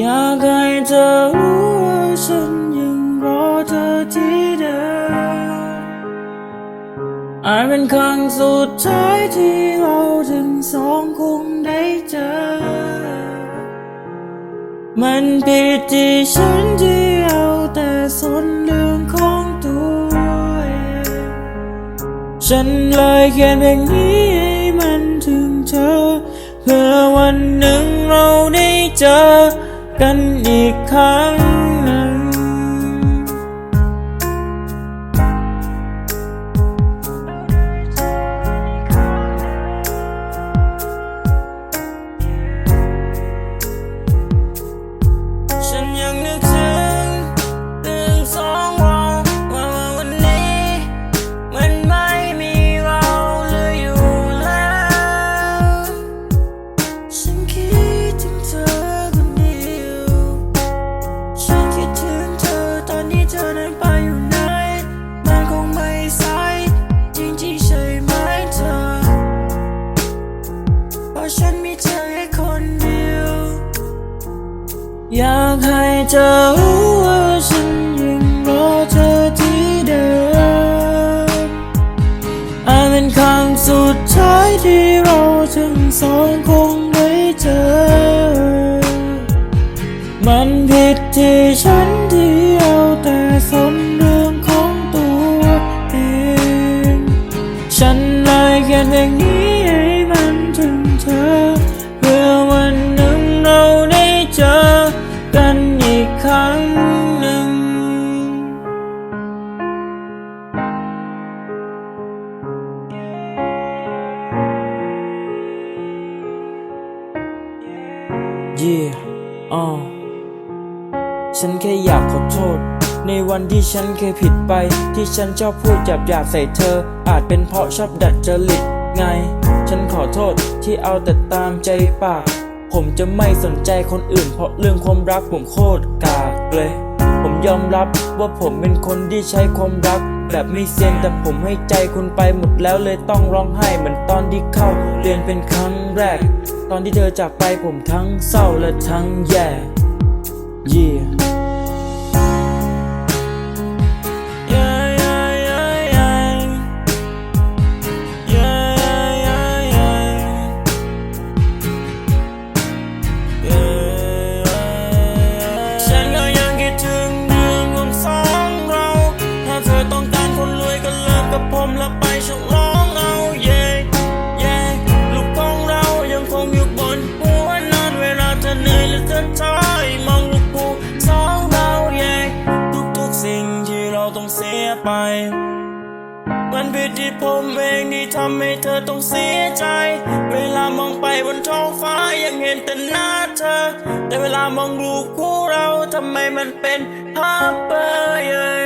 อยากให้เธอรู้ว่าฉันยังรอเธอที่เดิมอาจเป็นครั้งสุดท้ายที่เราทั้งสองคงได้เจอ มันผิดที่ฉันที่เอาแต่สนเรื่องของตัวเองฉันเลยเขียนเพลงนี้ให้มันถึงเธอ เพื่อวันหนึ่งเราได้เจอ กันอีกครั้ง อยากให้เธอรู้ว่าฉันยังรอเธอที่เดิมอาจเป็นครั้งสุดท้ายที่เราทั้งสองคงได้เจอ มันผิดที่ฉัน เย่อ๋อฉันแค่อยากขอโทษ ในวันที่ฉันเคยผิดไป ที่ฉันชอบพูดหยาบหยาบใส่เธอ อาจเป็นเพราะชอบดัดจริตไง ฉันขอโทษที่เอาแต่ตามใจปาก ผมจะไม่สนใจคนอื่น เพราะเรื่องความรักผมโคตรกากเลย ผมยอมรับว่าผมเป็นคนที่ใช้ความรัก แบบไม่เซียนแต่ผมให้ใจคุณไปหมดแล้วเลยต้องร้องไห้เหมือนตอนที่เข้าเรียนเป็นครั้งแรก ตอนที่เธอจากไปผมทั้งเศร้าและทั้งแย่ Yeah. Yeah, เสียไปมันผิดที่ผมเองที่ทำให้เธอต้องเสียใจ เวลามองไปบนท้องฟ้ายังเห็นแต่หน้าเธอ แต่เวลามองรูปคู่เราทำไมมันเป็นภาพเบลอ